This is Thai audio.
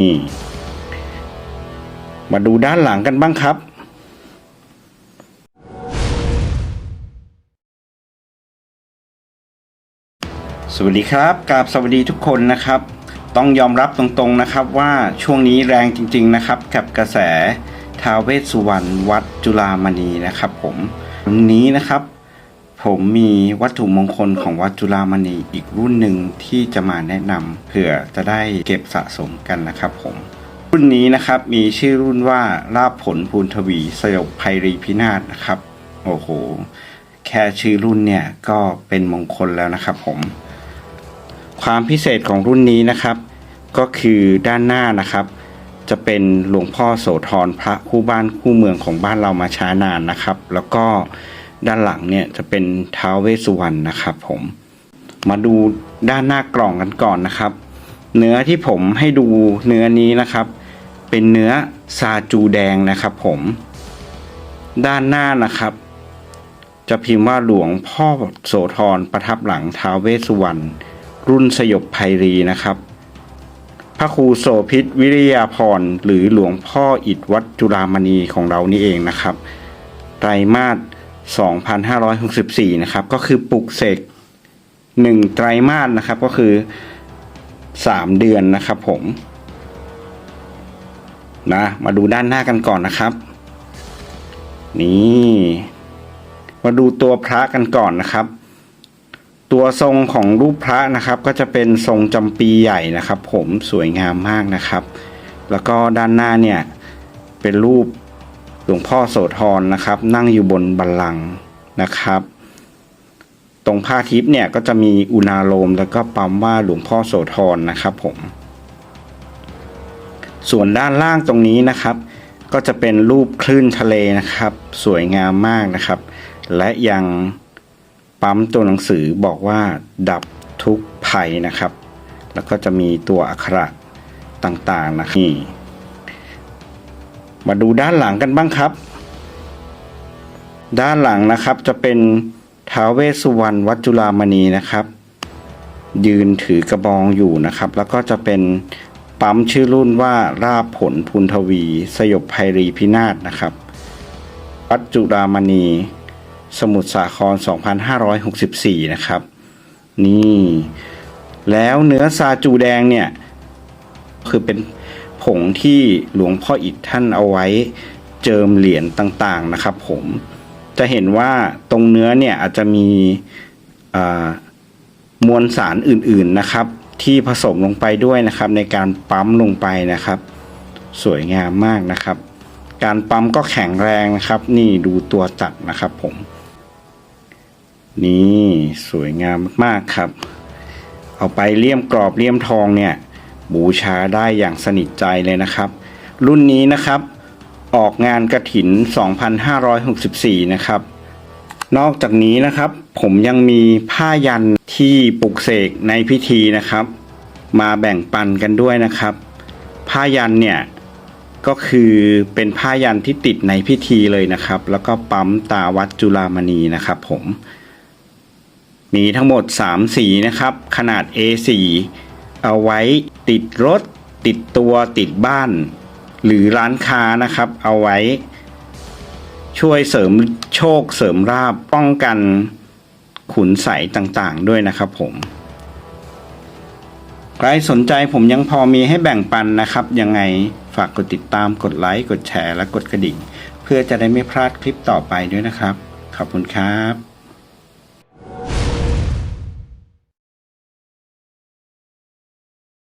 นี่มาดูด้านหลังกันบ้างครับ สวัสดีครับกราบสวัสดีทุกคนนะครับ ต้องยอมรับตรงๆนะครับว่าช่วงนี้แรงจริงๆนะครับ กับกระแสท้าวเวสสุวรรณวัดจุฬามณีนะครับผมวันนี้นะครับ ผมมีวัตถุมงคลของวัดจุฬามณีอีกรุ่นหนึ่งที่จะมาแนะนำเผื่อจะได้เก็บสะสมกันนะครับผม รุ่นนี้นะครับมีชื่อรุ่นว่าลาบผลภูนทวีสยบไพรีพินาศนะครับ โอ้โห แค่ชื่อรุ่นเนี่ยก็เป็นมงคลแล้วนะครับผม ความพิเศษของรุ่นนี้นะครับ ก็คือด้านหน้านะครับ จะเป็นหลวงพ่อโสธรพระคู่บ้านคู่เมืองของบ้านเรามาช้านานนะครับ แล้วก็ ด้านหลังเนี่ยจะเป็นท้าวเวสสุวรรณนะครับผมมาดูด้านหน้ากล่องกันก่อนนะครับ เนื้อที่ผมให้ดูเนื้อนี้นะครับ เป็นเนื้อซาจูแดงนะครับ ผม ด้านหน้านะครับ จะพิมพ์ว่าหลวงพ่อโสธรประทับหลังท้าวเวสสุวรรณรุ่นสยบไพรีนะครับ พระครูโสพิษวิริยาพรหรือหลวงพ่ออิฐวัดจุฬามณีของเรานี่เองนะครับไตรมาส 2564 นะครับ ก็คือปลุกเสกหนึ่งไตรมาสนะครับก็คือ 3 เดือนนะครับผมนะมาดูด้านหน้ากันก่อนนะครับ นี่มาดูตัวพระกันก่อนนะครับ ตัวทรงของรูปพระนะครับ ก็จะเป็นทรงจำปีใหญ่นะครับ ผมสวยงามมากนะครับ แล้วก็ด้านหน้าเนี่ยเป็นรูป หลวงพ่อโสธรนะครับ นั่งอยู่บนบัลลังก์นะครับ ตรงผ้าทิพย์เนี่ยก็จะมีอุณาโลมแล้วก็ปั๊มว่าหลวงพ่อโสธรนะครับผม ส่วนด้านล่างตรงนี้นะครับ ก็จะเป็นรูปคลื่นทะเลนะครับ สวยงามมากนะครับ และยังปั๊มตัวหนังสือบอกว่าดับทุกภัยนะครับ แล้วก็จะมีตัวอักขระต่างๆนะครับนี่ มาดูด้านหลังกันบ้างครับ ด้านหลังนะครับจะเป็นท้าวเวสสุวรรณวัดจุฬามณีนะครับ ยืนถือกระบองอยู่นะครับ แล้วก็จะเป็นปั๊มชื่อรุ่นว่าราบผลพุนทวี สยบไพรีพินาศนะครับวัดจุฬามณี สมุทรสาคร 2564 นะครับ นี่ แล้วเนื้อซาจูแดงเนี่ย คือเป็น ผงที่หลวงพ่ออิฐท่านเอาไว้เจิมเหรียญต่างๆนะครับ ผมจะเห็นว่าตรงเนื้อเนี่ยอาจจะมีมวลสารอื่นๆนะครับ ที่ผสมลงไปด้วยนะครับ ในการปั๊มลงไปนะครับ สวยงามมากนะครับ การปั๊มก็แข็งแรงนะครับ นี่ดูตัวจักรนะครับผม นี่สวยงามมากๆครับ เอาไปเลี่ยมกรอบเลี่ยมทองเนี่ย บูชาได้อย่างสนิทใจเลยนะครับ รุ่นนี้นะครับออกงานกระถิน 2564 นะครับ นอกจากนี้นะครับ ผมยังมีผ้ายันที่ปลุกเสกในพิธีนะครับ มาแบ่งปันกันด้วยนะครับ ผ้ายันเนี่ยก็คือเป็นผ้ายันที่ติดในพิธีเลยนะครับ แล้วก็ปั๊มตาวัดจุฬามณีนะครับ ผม มีทั้งหมด 3 สีนะครับ ขนาด A4 เอาไว้ติดรถ ติดตัวติดบ้าน หรือร้านค้านะครับ เอาไว้ ช่วยเสริมโชคเสริมราบป้องกันขุนใสต่างๆ ด้วยนะครับผมใครสนใจผมยังพอมีให้แบ่งปันนะครับ ยังไงฝากกดติดตามกดไลค์กดแชร์และกดกระดิ่ง เพื่อจะได้ไม่พลาดคลิปต่อไปด้วยนะครับ ขอบคุณครับ